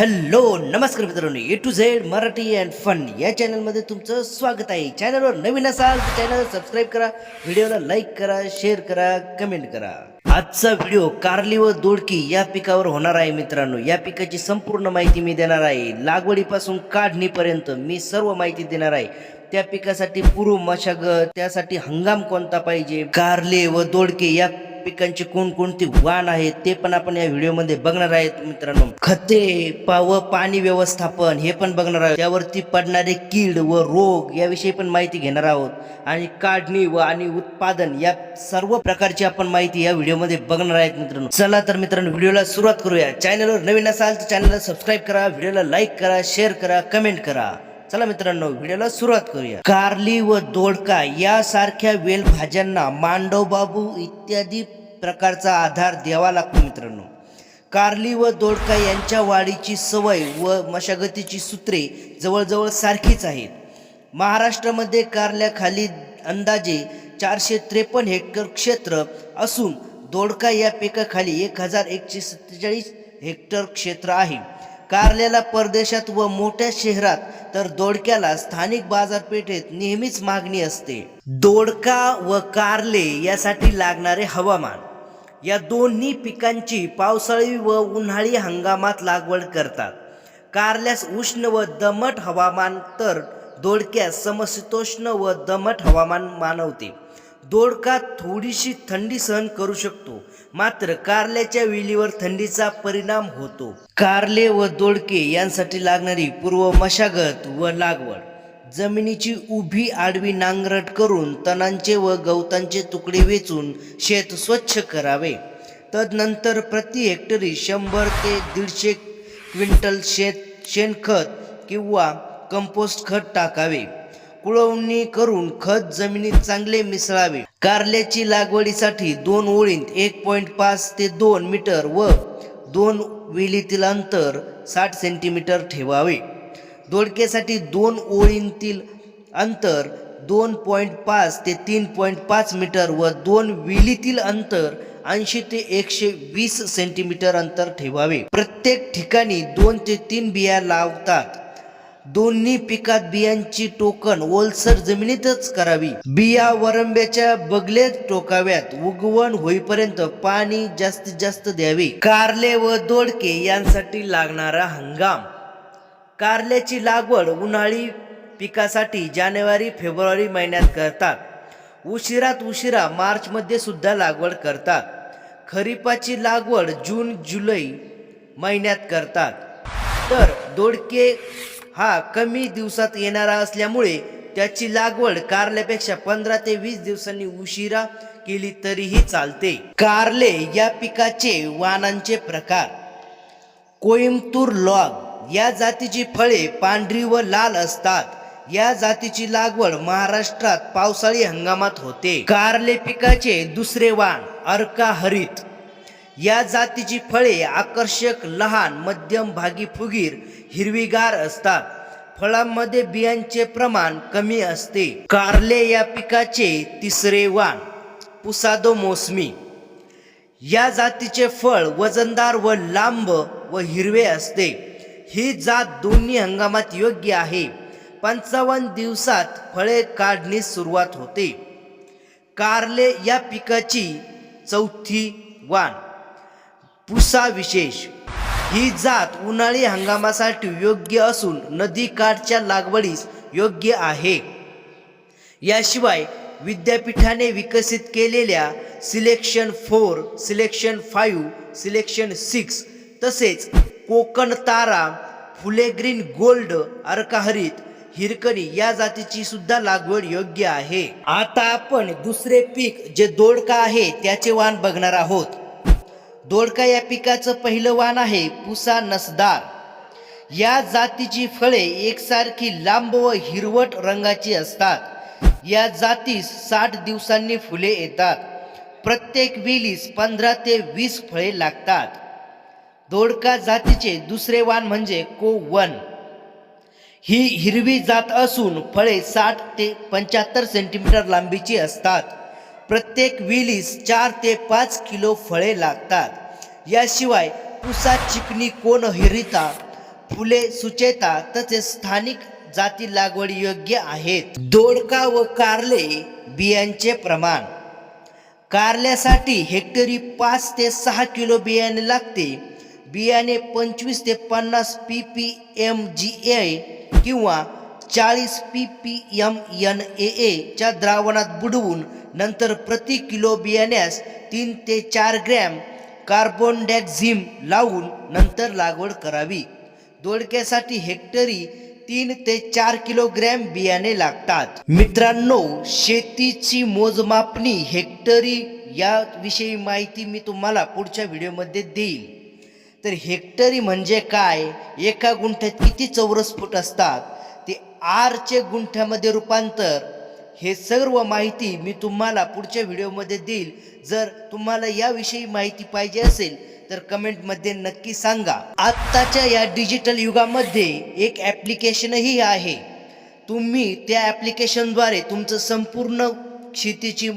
Hello नमस्कार मित्रांनो. A to Z Marathi and fun या चॅनलमध्ये तुमचं स्वागत आहे. चॅनलवर नवीन असाल तर चॅनल सबस्क्राईब करा व्हिडिओला लाईक करा शेअर करा कमेंट करा. आजचा व्हिडिओ कारली व दोडकी या पिकावर होणार आहे मित्रांनो. या पिकाची संपूर्ण माहिती मी देणार आहे. लागवडीपासून काढणीपर्यंत मी सर्व माहिती देणार आहे. त्या पिकासाठी पूर्व मशागत त्यासाठी हंगाम कोणता पाहिजे? कारले व दोडके या पिकांचे कोणकोणते वाण आहेत ते पण आपण या व्हिडिओमध्ये बघणार आहेत मित्रांनो. खते पा व पाणी व्यवस्थापन हे पण बघणार आहोत. त्यावरती पडणारे कीड व रोग याविषयी पण माहिती घेणार आहोत. आणि काढणी व आणि उत्पादन या सर्व प्रकारची आपण माहिती या व्हिडिओमध्ये बघणार आहेत मित्रांनो. चला तर मित्रांनो व्हिडिओला सुरुवात करूया. चॅनलवर नवीन असाल तर चॅनलला सबस्क्राईब करा व्हिडिओला लाईक करा शेअर करा कमेंट करा. चला मित्रांनो व्हिडिओला सुरुवात करूया. कारली व दोडका यासारख्या वेल भाज्यांना मांडवबाबू इत्यादी प्रकारचा आधार द्यावा लागतो मित्रांनो. कारली व दोडका यांच्या वाढीची सवय व मशागतीची सूत्रे जवळजवळ सारखीच आहेत. महाराष्ट्रामध्ये कारल्याखाली अंदाजे चारशे त्रेपन्न हेक्टर क्षेत्र असून दोडका या पिकाखाली एक हजार एकशे सत्तेचाळीस हेक्टर क्षेत्र आहे. कारल्याला परदेशात व मोठ्या शहरात तर दोडक्याला स्थानिक बाजारपेठेत नेहमीच मागणी असते. दोडका व कारले यासाठी लागणारे हवामान. या दोन्ही पिकांची पावसाळी व उन्हाळी हंगामात लागवड करतात. कारल्यास उष्ण व दमट हवामान तर दोडक्यास समशीतोष्ण व दमट हवामान मानवते. दोडका थोडीशी थंडी सहन करू शकतो. मात्र कारल्याच्या वेलीवर थंडीचा परिणाम होतो. कारले व दोडके यांसाठी लागणारी पूर्व मशागत व लागवड. जमिनीची उभी आडवी नांगरट करून तणांचे व गवतांचे तुकडे वेचून शेत स्वच्छ करावे. तदनंतर प्रति हेक्टरी शंभर ते दीडशे क्विंटल शेत शेणखत किंवा कंपोस्ट खत टाकावे. कुळवणी करून खत जमिनीत चांगले मिसळावे. कारल्याची लागवडीसाठी दोन ओळींत एक पॉईंट पाच ते दोन मीटर व दोन वेलीतील अंतर साठ सेंटीमीटर ठेवावे. दोडक्यासाठी दोन ओळींतील अंतर दोन पॉईंट पाच ते तीन पॉईंट पाच मीटर व दोन विलीतील अंतर ऐंशी ते एकशे वीस सेंटीमीटर अंतर ठेवावे. प्रत्येक ठिकाणी दोन ते तीन बिया लावतात. दोन्ही पिकात बियांची टोकन ओलसर जमिनीतच करावी. बिया वरंब्याच्या बगलेत टोकाव्यात. उगवण होईपर्यंत पाणी जास्तीत जास्त द्यावे. कारले व दोडके यांसाठी लागणारा हंगाम. कारल्याची लागवड उन्हाळी पिकासाठी जानेवारी फेब्रुवारी महिन्यात करतात. उशिरात उशिरा मार्चमध्ये सुद्धा लागवड करतात. खरीपाची लागवड जून जुलै महिन्यात करतात. तर दोडके हा कमी दिवसात येणारा असल्यामुळे त्याची लागवड कारल्यापेक्षा पंधरा ते वीस दिवसांनी उशिरा केली तरीही चालते. कारले या पिकाचे वाणांचे प्रकार. कोइंबतूर लॉग या जातीची फळे पांढरी व लाल असतात. या जातीची लागवड महाराष्ट्रात पावसाळी हंगामात होते. कारले पिकाचे दुसरे वाण अर्का हरित या जातीची फळे आकर्षक लहान मध्यम भागी फुगीर हिरवीगार असतात. फळांमध्ये बियांचे प्रमाण कमी असते. कारले या पिकाचे तिसरे वाण पुसादो मोसमी. या जातीचे फळ वजनदार व लांब व हिरवे असते. ही जात दोन्ही हंगामात योग्य आहे. पंचावन्न दिवसात फळे काढणीस सुरुवात होते. कारले या पिकाची चौथी वाण पुसा विशेष ही जात उन्हाळी हंगामासाठी योग्य असून नदी काठच्या लागवडीस योग्य आहे. याशिवाय विद्यापीठाने विकसित केलेल्या selection four selection five selection six तसेच कोकण तारा फुले ग्रीन गोल्ड अर्काहरित हिरकणी या जातीची सुद्धा लागवड योग्य आहे. आता आपण दुसरे पीक जे दोडका आहे त्याचे वाण बघणार आहोत. दोडका या पिकाचं पहिलं वाण आहे पुसा नसदार. या जातीची फळे एकसारखी लांब व हिरवट रंगाची असतात. या जातीस साठ दिवसांनी फुले येतात. प्रत्येक वेलीस पंधरा ते वीस फळे लागतात. दोडका जातीचे दुसरे वाण म्हणजे को वन ही हिरवी जात असून फळे साठ ते पंच्याहत्तर सेंटीमीटर लांबीची असतात. प्रत्येक वेलीस चार ते पाच किलो फळे लागतात. याशिवाय पुसा चिकनी कोण हिरिता फुले सुचेता तसेच स्थानिक जाती लागवड योग्य आहेत. दोडका व कारले बियांचे प्रमाण. कारल्यासाठी हेक्टरी पाच ते सहा किलो बियाणे लागते. बियाणे पंचवीस ते पन्नास P P M G A किंवा चाळीस P P M N A एच्या द्रावणात बुडवून नंतर प्रति किलो बियाण्यास तीन ते चार ग्रॅम कार्बन डॅक्झिम लावून नंतर लागवड करावी. दोडक्यासाठी हेक्टरी तीन ते चार किलोग्रॅम बियाणे लागतात. मित्रांनो शेतीची मोजमापणी हेक्टरी याविषयी माहिती मी तुम्हाला पुढच्या व्हिडिओमध्ये देईल तर हेक्टरी म्हणजे काय? एका गुंठ्यात किती चौरस फूट असतात? ते आरचे गुंठ्यामध्ये रूपांतर हे सर्व माहिती मी तुम्हाला पुढच्या व्हिडिओमध्ये देईल. जर तुम्हाला याविषयी माहिती पाहिजे असेल तर कमेंटमध्ये नक्की सांगा. आत्ताच्या या डिजिटल युगामध्ये एक ॲप्लिकेशनही आहे. तुम्ही त्या ॲप्लिकेशनद्वारे तुमचं संपूर्ण शेतीची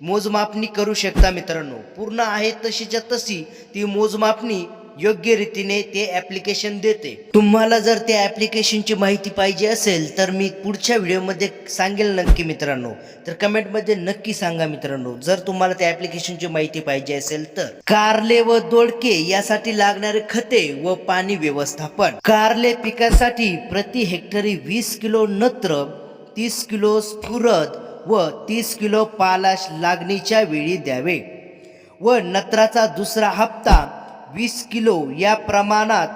मोजमापणी करू शकता मित्रांनो. पूर्ण आहे तशीच्या तशी ती मोजमापणी योग्य रीतीने ते ॲप्लिकेशन देते. तुम्हाला जर त्या ॲप्लिकेशनची माहिती पाहिजे असेल तर मी पुढच्या व्हिडिओमध्ये सांगेल नक्की मित्रांनो. तर कमेंटमध्ये नक्की सांगा मित्रांनो जर तुम्हाला त्या ॲप्लिकेशनची माहिती पाहिजे असेल तर. कारले व दोडके यासाठी लागणारे खते व पाणी व्यवस्थापन. कारले पिकासाठी प्रति हेक्टरी वीस किलो नत्र तीस किलो स्फुरद व तीस किलो पालाश लागणीच्या वेळी द्यावे. व नत्राचा दुसरा हप्ता वीस किलो या प्रमाणात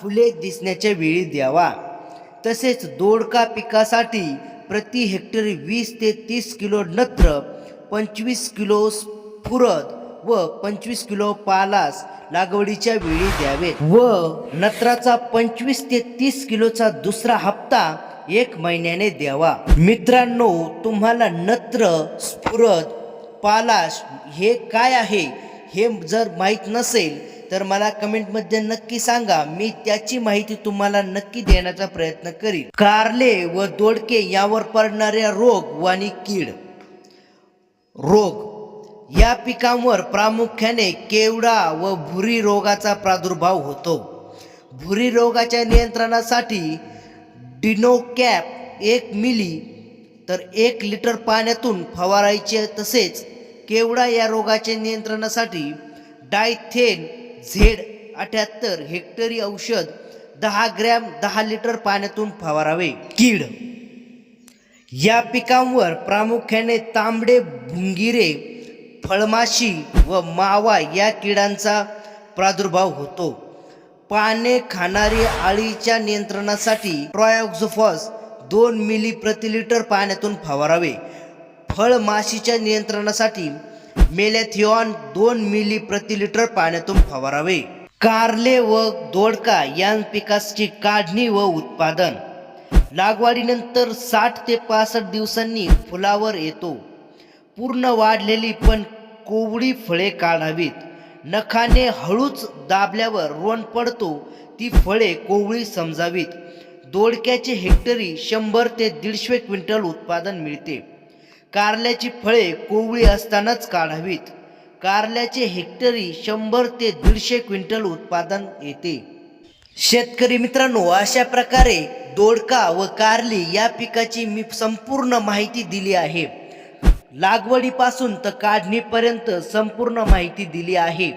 फुले दिसण्याच्या वेळी द्यावा. तसेच दोडका पिकासाठी प्रति हेक्टरी वीस ते तीस किलो नत्र पंचवीस किलो स्फुरद व पंचवीस किलो पालास लागवडीच्या वेळी द्यावे व नत्राचा पंचवीस ते तीस किलोचा दुसरा हप्ता एक महिन्याने द्यावा. मित्रांनो तुम्हाला नत्र स्फुरद पालाश हे काय आहे हे जर माहीत नसेल तर मला कमेंटमध्ये नक्की सांगा. मी त्याची माहिती तुम्हाला नक्की देण्याचा प्रयत्न करीन. कारले व दोडके यावर पडणाऱ्या रोग व आणि कीड. रोग. या पिकांवर प्रामुख्याने केवडा व भुरी रोगाचा प्रादुर्भाव होतो. भुरी रोगाच्या नियंत्रणासाठी डिनोकॅप एक मिली तर एक लिटर पाण्यातून फवारायचे तसेच केवडा या रोगाच्या नियंत्रणासाठी डायथेन झेड अठ्याहत्तर हेक्टरी औषध दहा ग्रॅम दहा लिटर पाण्यातून फवारावे. कीड. या पिकांवर प्रामुख्याने तांबडे भुंगिरे फळमाशी व मावा या किडांचा प्रादुर्भाव होतो. पाने खाणारी आळीच्या नियंत्रणासाठी ट्रॉयॉक्झोफॉस दोन मिली प्रति लिटर पाण्यातून फवारावे. फळमाशीच्या नियंत्रणासाठी मेलॅथिऑन दोन मिली प्रति लिटर पाण्यातून फवारावे. कारले व दोडका या पिकाची काढणी व उत्पादन. लागवडीनंतर साठ ते पासष्ट दिवसांनी फुलावर येतो. पूर्ण वाढलेली पण कोवळी फळे काढावीत. नखाने हळूच दाबल्यावर रोण पडतो ती फळे कोवळी समजावीत. दोडक्याचे हेक्टरी शंभर ते दीडशे क्विंटल उत्पादन मिळते. कारल्याची फळे कोवळी असतानाच काढावीत. कारल्याचे हेक्टरी शंभर ते दीडशे क्विंटल उत्पादन येते. शेतकरी मित्रांनो अशा प्रकारे दोडका व कारली या पिकाची मी संपूर्ण माहिती दिली आहे. लागवडीपासून तर काढणीपर्यंत संपूर्ण माहिती दिली आहे.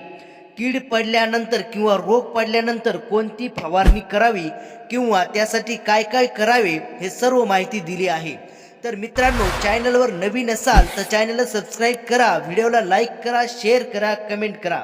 कीड पडल्यानंतर किंवा रोग पडल्यानंतर कोणती फवारणी करावी किंवा त्यासाठी काय काय करावे हे सर्व माहिती दिली आहे. तर मित्रांनो चॅनलवर नवीन असाल तर चॅनलला सबस्क्राईब करा व्हिडिओला लाईक करा शेअर करा कमेंट करा.